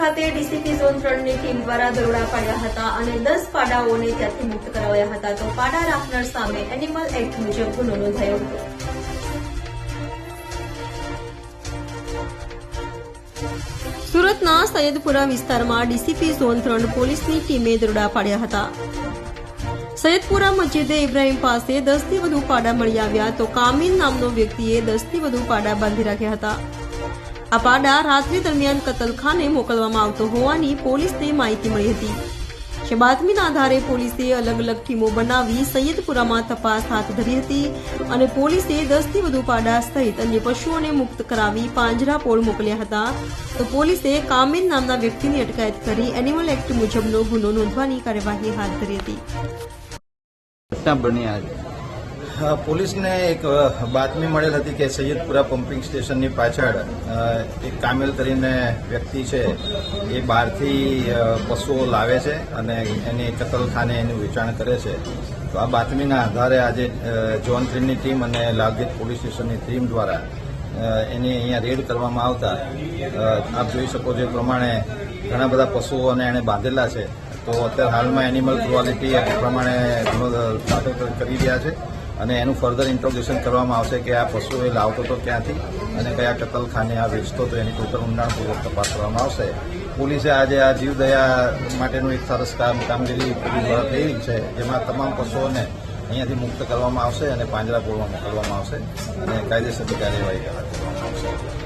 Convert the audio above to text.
ખાતે DCP zone ત્રણની team દ્વારા દરોડા પાડ્યા હતા અને દસ પાડાઓને ત્યાંથી મુક્ત કરાવ્યા હતા. તો પાડા રાખનાર સામે એનિમલ એક્ટ મુજબ ગુનો નોંધાયો હતો. સુરતના સૈયદપુરા વિસ્તારમાં ડીસીપી ઝોન ત્રણ પોલીસની ટીમે દરોડા પાડ્યા હતા. સૈયદપુરા મસ્જિદે ઇબ્રાહીમ પાસે દસથી વધુ પાડા મળી આવ્યા તો કામિન નામનો વ્યક્તિએ દસથી વધુ પાડા બાંધી રાખ્યા હતા. આ પાડા રાત્રિ દરમિયાન કતલખાને મોકલવામાં આવતો હોવાની પોલીસને માહિતી મળી હતી. બાતમીના આધારે પોલીસે અલગ અલગ ટીમો બનાવી સૈયદપુરામાં તપાસ હાથ ધરી હતી અને પોલીસે દસથી વધુ પાડા સહિત અન્ય પશુઓને મુક્ત કરાવી પાંજરાપોળ મોકલ્યા હતા. તો પોલીસે કામીન નામના વ્યક્તિની અટકાયત કરી એનિમલ એક્ટ મુજબનો ગુનો નોંધવાની કાર્યવાહી હાથ ધરી હતી. બની આજે. પોલીસને એક બાતમી મળેલ હતી કે સૈયદપુરા પમ્પિંગ સ્ટેશનની પાછળ એક કામેલ કરીને વ્યક્તિ છે, એ બહારથી પશુઓ લાવે છે અને એની કતલખાને એનું વેચાણ કરે છે. તો આ બાતમીના આધારે આજે જોન થ્રીની ટીમ અને લાલગીર પોલીસ સ્ટેશનની ટીમ દ્વારા એની અહીંયા રેડ કરવામાં આવતા આપ જોઈ શકો છો એ પ્રમાણે ઘણા બધા પશુઓને એણે બાંધેલા છે. તો અત્યારે હાલમાં એનિમલ ક્વોલિટી એ પ્રમાણે કરી રહ્યા છે. અને એનું ફર્ધર ઇન્ટ્રોગેશન કરવામાં આવશે કે આ પશુ એ લાવતો હતો ક્યાંથી અને કયા કતલખાને આ વેચતો હતો એની ટોટલ ઊંડાણપૂર્વક તપાસ કરવામાં આવશે. પોલીસે આજે આ જીવદયા માટેનું એક સરસ કામ, કામગીરી પૂરી દ્વારા છે, જેમાં તમામ પશુઓને અહીંયાથી મુક્ત કરવામાં આવશે અને પાંજરાપોળમાં મોકલવામાં આવશે અને કાયદેસરની કાર્યવાહી કરવામાં આવશે.